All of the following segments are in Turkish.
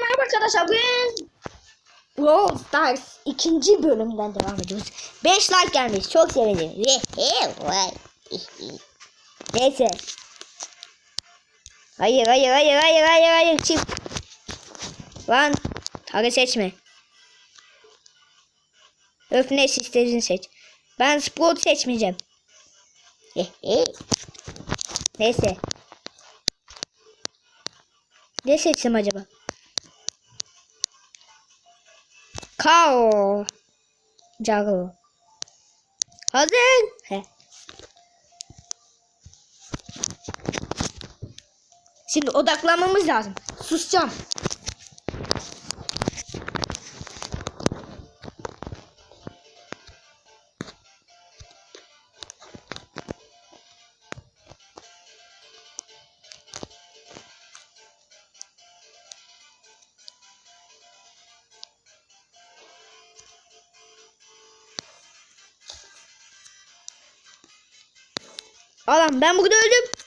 Merhaba arkadaşlar bugün Brawl Stars ikinci bölümden devam ediyoruz. 5 like gelmiş çok sevindim. Neyse. Hayır hayır hayır hayır hayır hayır çift. Lan tarı seçme. Öf ne istediğini seç. Ben Sprout seçmeyeceğim. Neyse. Ne seçsem acaba? Kao. Jago. Hazır. He. Şimdi odaklanmamız lazım. Susacağım. Alan ben burada öldüm.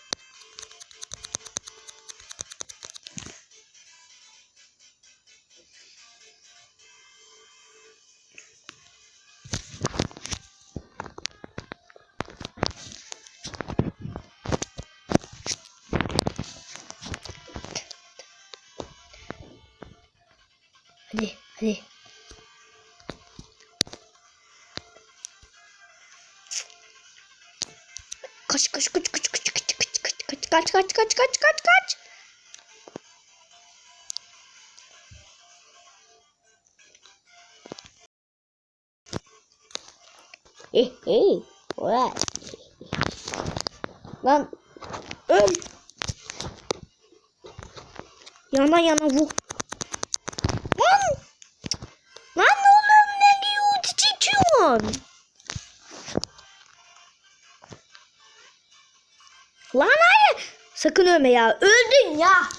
Kaç kaç kaç kaç kaç kaç kaç kaç kaç kaç kaç kaç kaç kaç. Kaç eh Vay. Lan öl. Yana yana vur Sakın ölme ya. Öldün ya.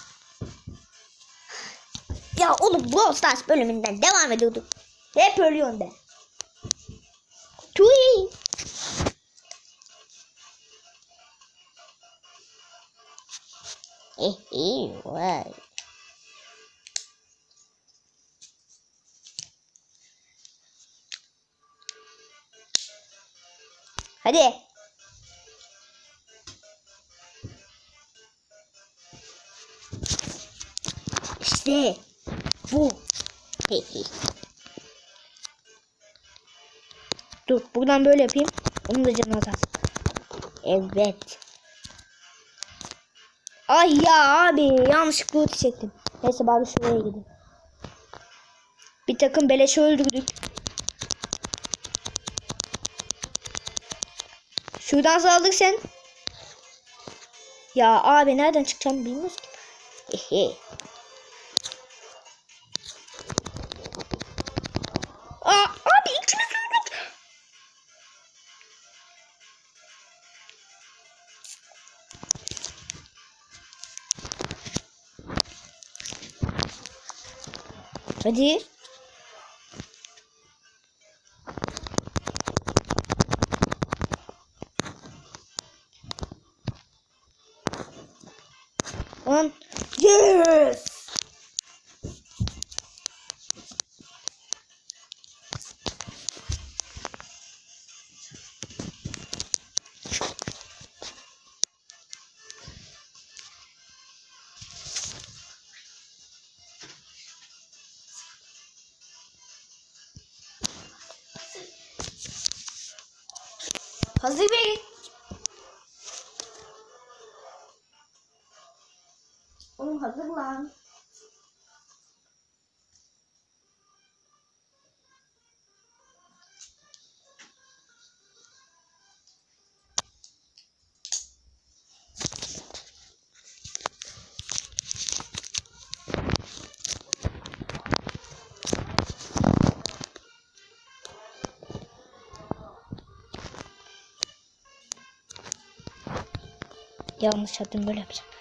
Ya oğlum Brawl Stars bölümünden devam ediyorduk. Hep ölüyorsun be. Tui. Eh, eh, vay. Hadi. İşte bu. Dur buradan böyle yapayım. Onun da canı azalsın. Evet. Ay ya abi yanlışlıkla ulti çektim. Neyse bari şuraya gideyim. Bir takım beleşi öldürdük. Şuradan saldık sen. Ya abi nereden çıkacağımı bilmiyoruz ki. 双击 Hazır Bey. Yanlış yaptım böyle yapacağım.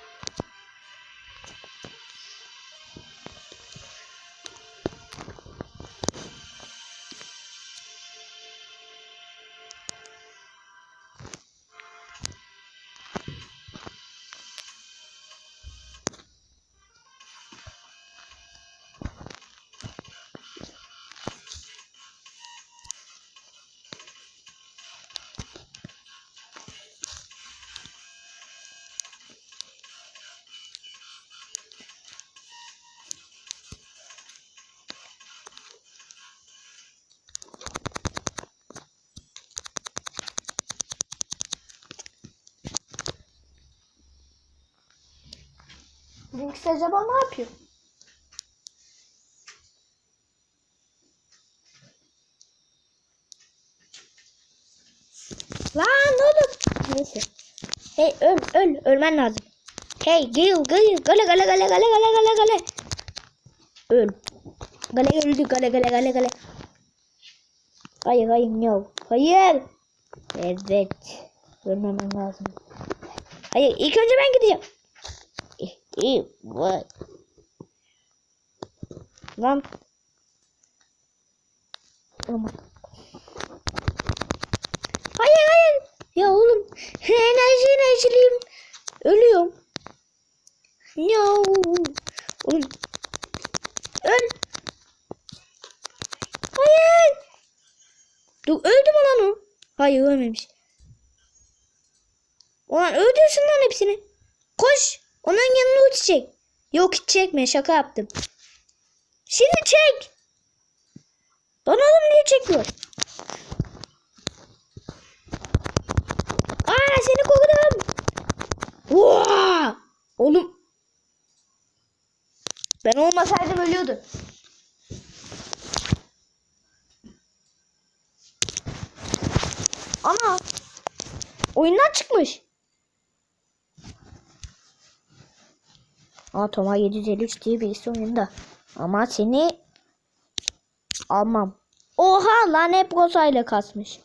Mortis acaba ne yapıyor? Lan oğlum. Neyse. Hey öl öl ölmen lazım. Hey gel gel gale gale gale gale gale gale gale. Öl. Gale öldü gale gale gale gale. Hayır hayır no. Hayır. Evet. Ölmemem lazım. Hayır ilk önce ben gideceğim. Eh, what? Lan. Aman. Hayır hayır. Ya oğlum enerji enerjiliyim. Ölüyorum. Ya oğlum. Öl. Hayır. Dur öldü mü lan o? Hayır ölmemiş. Ulan öldürsün lan hepsini. Koş. Onun yanına uç çek. Yok hiç çekme şaka yaptım. Şimdi çek. Lan oğlum niye çekmiyor? Aa seni kovdum. Vaa! Oğlum. Ben olmasaydım ölüyordu. Ana. Oyundan çıkmış. Aa Toma 753 diye birisi oyunda. Ama seni almam. Oha lan hep ile kasmış.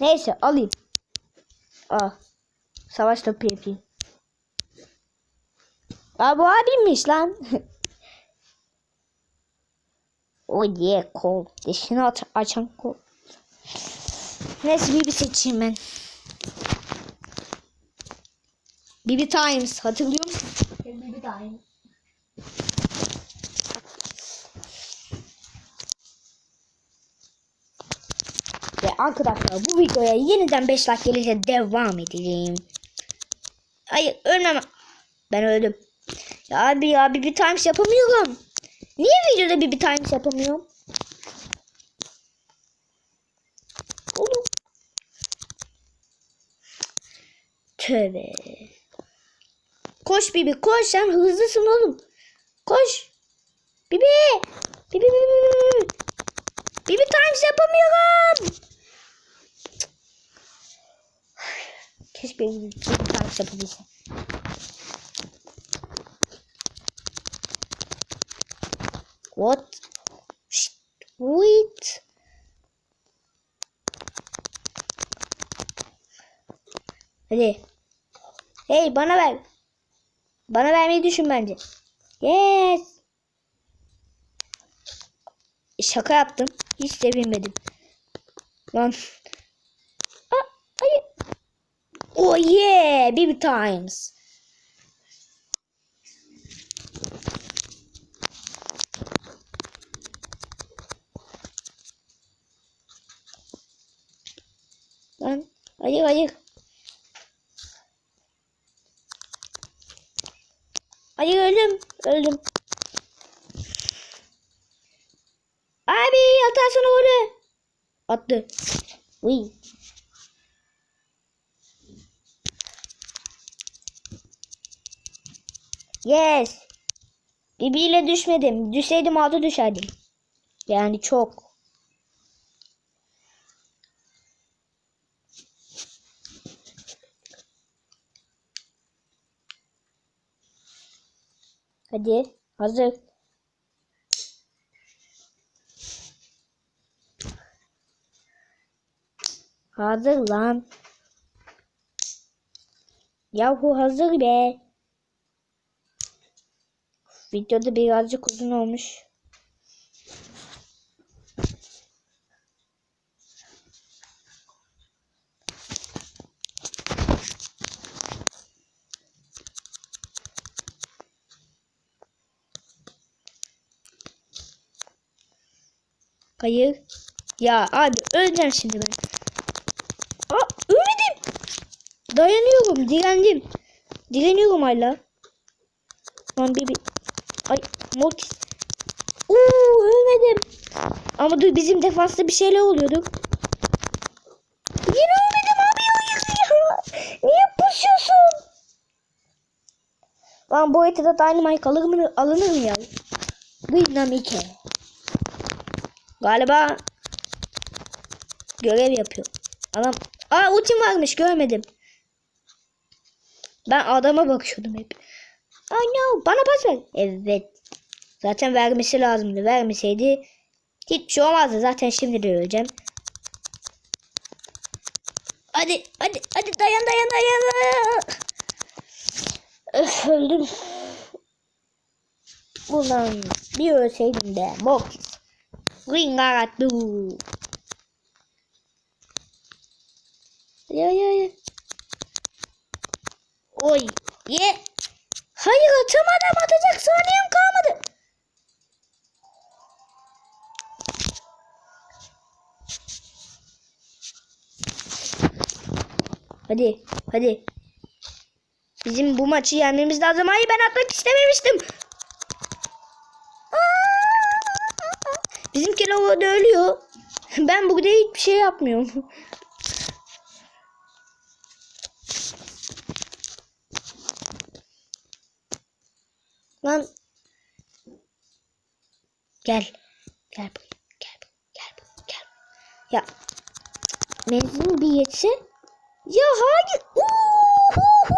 Neyse alayım. Aa, savaş topu yapayım. Aa bu abimmiş lan. oh yeah kol. Dişini aç açan kol. Neyse bir seçeyim ben. Bibi Times hatırlıyor musun? Bibi Times. Ve arkadaşlar bu videoya yeniden 5 like gelirse devam edeceğim. Hayır ölmem. Ben öldüm. Ya abi ya bir times yapamıyorum. Niye videoda bir times yapamıyorum? Oğlum. Tövbe. Koş Bibi koş sen hızlısın oğlum. Koş. Bibi. Bibi Bibi Bibi. Bibi times yapamıyorum. Keşke bir times yapabilsem. What? Şşt, wait. Hadi. Hey bana ver. Bana vermeyi düşün bence. Yes. Şaka yaptım. Hiç sevinmedim. Lan. Aa, hayır. Oh yeah. Baby times. Lan. Hayır hayır. Hayır öldüm. Öldüm. Abi atarsana oraya. Attı. Uy. Yes. Bibiyle düşmedim. Düşseydim altı düşerdim. Yani çok. Hadi. Hazır. Hazır lan. Yahu hazır be. Videoda birazcık uzun olmuş. Hayır. Ya abi öleceğim şimdi ben. Aa ölmedim. Dayanıyorum. Direndim. Direniyorum hala. Lan bir, bir. Ay mortis. Oo ölmedim. Ama dur bizim defansta bir şeyler oluyordu. Yine ölmedim abi ya. Niye pushuyorsun? Lan bu haritada Dynamite alır mı, alınır mı ya? Dynamite. Galiba görev yapıyor. Adam Aa ultim varmış görmedim. Ben adama bakıyordum hep. Ay no bana pas ver. Evet. Zaten vermesi lazımdı. Vermeseydi hiç şey olmazdı. Zaten şimdi de öleceğim. Hadi hadi hadi dayan dayan dayan. Öf öldüm. Ulan bir ölseydim de. Mortis. Ringaratu. Ya ya ya. Oy. Ye. Hayır atamadım atacak saniyem kalmadı. Hadi hadi. Bizim bu maçı yenmemiz lazım. Hayır ben atmak istememiştim. Aa! Bizimkiler orada ölüyor. Ben burada hiçbir şey yapmıyorum. Lan. Gel. Gel buraya. Gel buraya. Gel buraya. Gel. Ya. Menzilin bir yetse. Ya hayır. Uhuhu.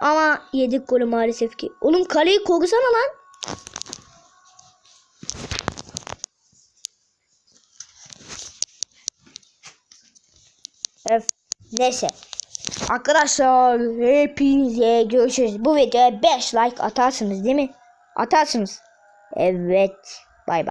Ama yedik golü maalesef ki. Oğlum kaleyi korusana lan. Öf. Neyse. Arkadaşlar hepinize görüşürüz. Bu videoya 5 like atarsınız değil mi? Atarsınız. Evet.